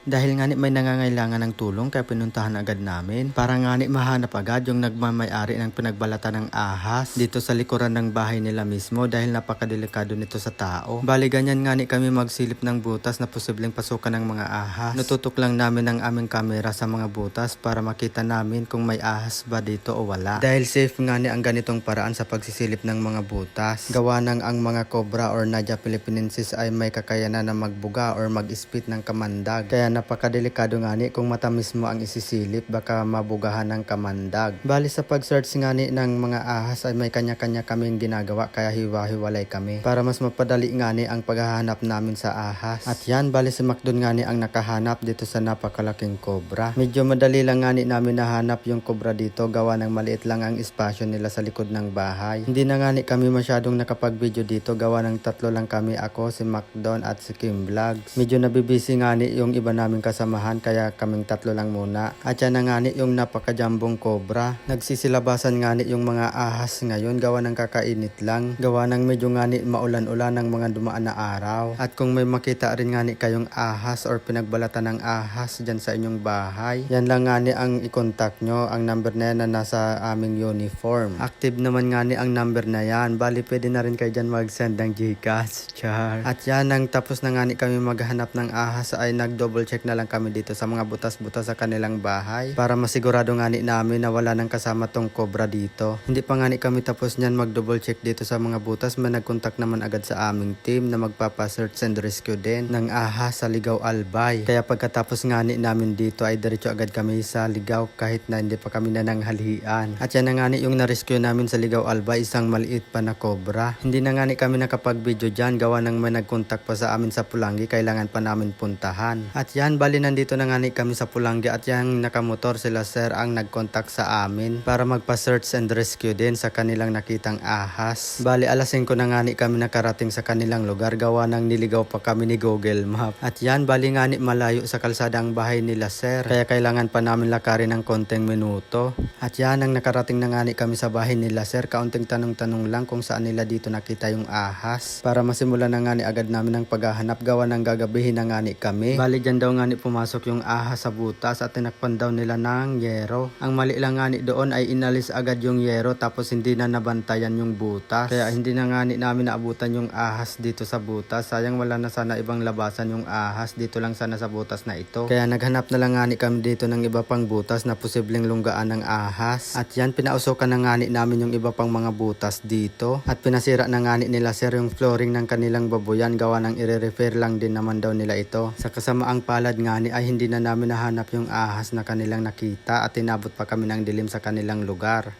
Dahil nga may nangangailangan ng tulong kaya pinuntahan agad namin. Para nga mahanap agad yung nagmamayari ng pinagbalatan ng ahas dito sa likuran ng bahay nila mismo dahil napakadelikado nito sa tao. Bali ganyan nga kami magsilip ng butas na posibleng pasukan ng mga ahas. Nututok lang namin ang aming kamera sa mga butas para makita namin kung may ahas ba dito o wala. Dahil safe nga ni ang ganitong paraan sa pagsisilip ng mga butas. Gawa ng ang mga cobra or Nadia philippinensis ay may kakayanan na magbuga or mag-spit ng kamandag. Kaya napakadelikado nga ni kung matamis mo ang isisilip baka mabugahan ng kamandag. Bali sa pag-search nga ni ng mga ahas ay may kanya-kanya kaming ginagawa kaya hiwa-hiwalay kami. Para mas mapadali nga ni ang paghahanap namin sa ahas. At yan, bali si Macdon nga ni ang nakahanap dito sa napakalaking cobra. Medyo madali lang nga ni namin nahanap yung cobra dito gawa ng maliit lang ang espasyo nila sa likod ng bahay. Hindi na nga ni kami masyadong nakapag-video dito gawa ng tatlo lang kami ako, si Macdon at si Kim Vlogs. Medyo nabibisi nga ni yung iba naming kasamahan kaya kaming tatlo lang muna. At yan na nga ni yung napakajambong cobra. Nagsisilabasan nga ni yung mga ahas ngayon gawa ng kakainit lang. Gawa ng medyo nga ni maulan-ulan ng mga dumaan na araw. At kung may makita rin nga ni kayong ahas or pinagbalatan ng ahas dyan sa inyong bahay, yan lang nga ni ang i-contact nyo. Ang number na yan na nasa aming uniform. Active naman nga ni ang number na yan. Bali pwede na rin kayo dyan mag-send ng Gcash. Char. At yan nang tapos na nga ni kami maghanap ng ahas ay nag-double check na lang kami dito sa mga butas-butas sa kanilang bahay para masigurado nga ni namin na wala nang kasama tong cobra dito. Hindi pa nga ni kami tapos niyan mag-double check dito sa mga butas may nag-contact naman agad sa aming team na magpapa-search and rescue din ng ahas sa Ligaw Albay. Kaya pagkatapos nga ni namin dito ay diretso agad kami sa Ligaw kahit na hindi pa kami nananghalian. At yan na nga ni yung na-rescue namin sa Ligaw Albay isang maliit pa na cobra. Hindi na nga ni kami nakapag-video dyan gawa ng may nag-contact pa sa amin sa Pulangi kailangan pa namin puntahan. At yan bali nandito na nga ni kami sa Pulangi at yan nakamotor sila sir ang nag-contact sa amin para magpa-search and rescue din sa kanilang nakitang ahas. Bali alas 5 na nga ni kami nakarating sa kanilang lugar gawa ng niligaw pa kami ni Google Map. At yan bali nga ni malayo sa kalsada ang bahay nila sir kaya kailangan pa namin lakarin ng konting minuto. At yan ang nakarating na nga ni kami sa bahay nila sir kaunting tanong-tanong lang kung saan nila dito nakita yung ahas para masimulan na nga ni agad namin ang paghahanap gawa ng gagabihin na nga ni kami. Bali dyan daw nga ni pumasok yung ahas sa butas at tinakpan daw nila ng yero. Ang mali lang nga ni doon ay inalis agad yung yero tapos hindi na nabantayan yung butas. Kaya hindi na nga ni namin naabutan yung ahas dito sa butas. Sayang wala na sana ibang labasan yung ahas dito lang sana sa butas na ito. Kaya naghanap na lang nga ni kami dito ng iba pang butas na posibleng lunggaan ng ahas. At yan pinausokan na nga ni namin yung iba pang mga butas dito. At pinasira na nga ni nila sir yung flooring ng kanilang babuyan gawa ng i-refer lang din naman daw nila ito. Sa kasamaang palad nga ni ay hindi na namin nahanap yung ahas na kanilang nakita at tinabot pa kami ng dilim sa kanilang lugar.